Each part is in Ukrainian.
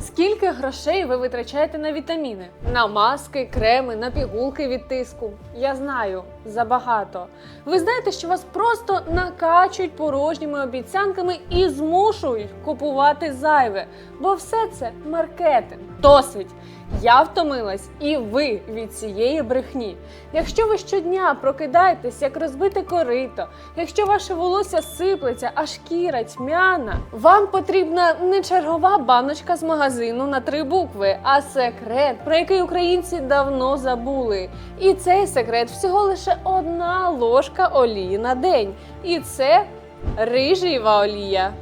Скільки грошей ви витрачаєте на вітаміни? На маски, креми, на пігулки від тиску? Я знаю, забагато. Ви знаєте, що вас просто накачують порожніми обіцянками і змушують купувати зайве, бо все це маркетинг. Досить. Я втомилась, і ви від цієї брехні. Якщо ви щодня прокидаєтесь як розбите корито, якщо ваше волосся сиплеться, а шкіра тьмяна, вам потрібна не чергова баночка з магазину на три букви, а секрет, про який українці давно забули. І цей секрет всього лише одна ложка олії на день. І це рижієва олія.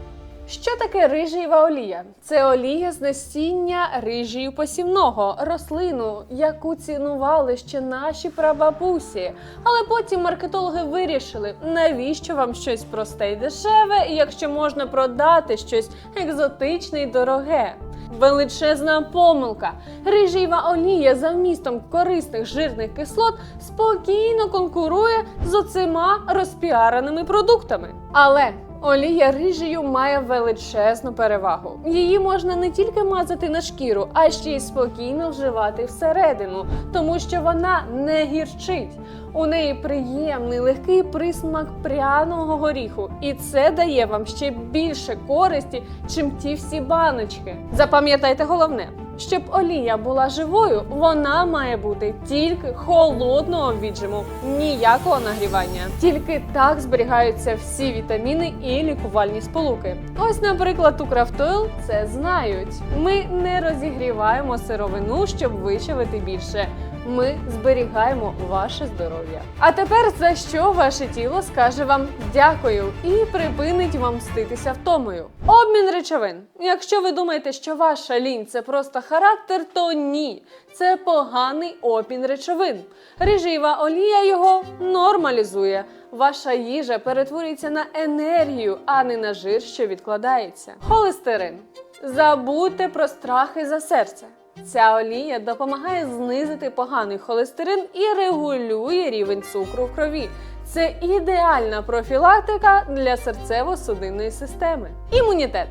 Що таке рижієва олія? Це олія з насіння рижію посівного, рослину, яку цінували ще наші прабабусі. Але потім маркетологи вирішили, навіщо вам щось просте й дешеве, якщо можна продати щось екзотичне й дороге. Величезна помилка. Рижієва олія за вмістом корисних жирних кислот спокійно конкурує з оцима розпіареними продуктами. Але Олія рижію має величезну перевагу. Її можна не тільки мазати на шкіру, а ще й спокійно вживати всередину, тому що вона не гірчить. У неї приємний легкий присмак пряного горіху, і це дає вам ще більше користі, чим ті всі баночки. Запам'ятайте головне. Щоб олія була живою, вона має бути тільки холодного віджиму, ніякого нагрівання. Тільки так зберігаються всі вітаміни і лікувальні сполуки. Ось, наприклад, у Крафтойл це знають. Ми не розігріваємо сировину, щоб вичавити більше. Ми зберігаємо ваше здоров'я. А тепер за що ваше тіло скаже вам дякую і припинить вам мститися втомою. Обмін речовин. Якщо ви думаєте, що ваша лінь це просто характер, то ні. Це поганий обмін речовин. Рижієва олія його нормалізує. Ваша їжа перетворюється на енергію, а не на жир, що відкладається. Холестерин. Забудьте про страхи за серце. Ця олія допомагає знизити поганий холестерин і регулює рівень цукру в крові. Це ідеальна профілактика для серцево-судинної системи. Імунітет.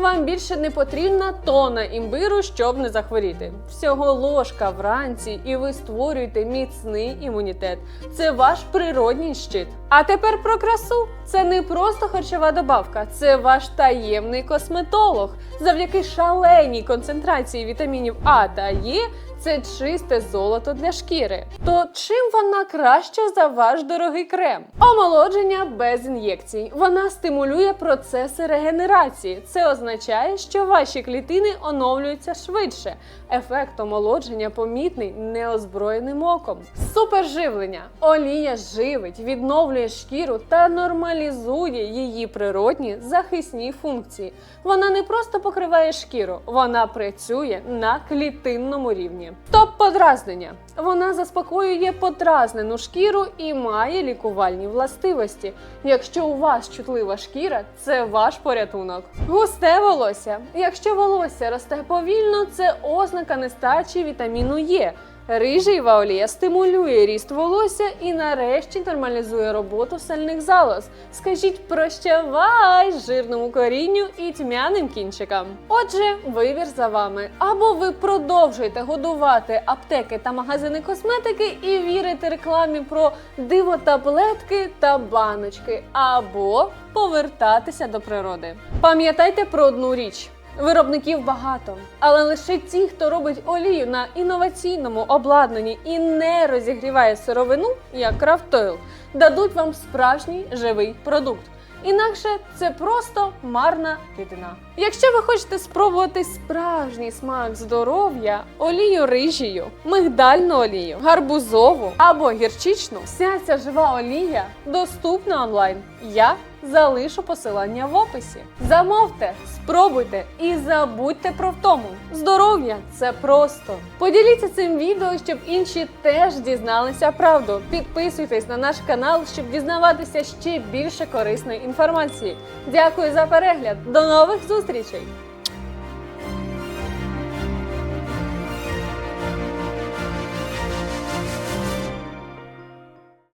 Вам більше не потрібна тона імбиру, щоб не захворіти. Всього ложка вранці, і ви створюєте міцний імунітет. Це ваш природній щит. А тепер про красу. Це не просто харчова добавка, це ваш таємний косметолог. Завдяки шаленій концентрації вітамінів А та Е це чисте золото для шкіри. То чим вона краща за ваш дорогий крем? Омолодження без ін'єкцій. Вона стимулює процеси регенерації. Це означає, що ваші клітини оновлюються швидше. Ефект омолодження помітний неозброєним оком. Суперживлення. Олія живить, відновлює шкіру та нормалізує її природні захисні функції. Вона не просто покриває шкіру, вона працює на клітинному рівні. Топ-подразнення. Вона заспокоює подразнену шкіру і має лікувальні властивості. Якщо у вас чутлива шкіра, це ваш порятунок. Густе волосся. Якщо волосся росте повільно, це ознака нестачі вітаміну Е. Рижієва олія стимулює ріст волосся і нарешті нормалізує роботу сальних залоз. Скажіть прощавай жирному корінню і тьмяним кінчикам. Отже, вибір за вами. Або ви продовжуєте годувати аптеки та магазини косметики і вірите рекламі про диво-таблетки та баночки, або повертатися до природи. Пам'ятайте про одну річ. Виробників багато, але лише ті, хто робить олію на інноваційному обладнанні і не розігріває сировину, як Крафтойл, дадуть вам справжній живий продукт. Інакше це просто марна рідина. Якщо ви хочете спробувати справжній смак здоров'я, олію рижію, мигдальну олію, гарбузову або гірчичну, вся ця жива олія доступна онлайн. Я залишу посилання в описі. Замовте, спробуйте і забудьте про втому. Здоров'я це просто. Поділіться цим відео, щоб інші теж дізналися правду. Підписуйтесь на наш канал, щоб дізнаватися ще більше корисної інформації. Дякую за перегляд. До нових зустрічей!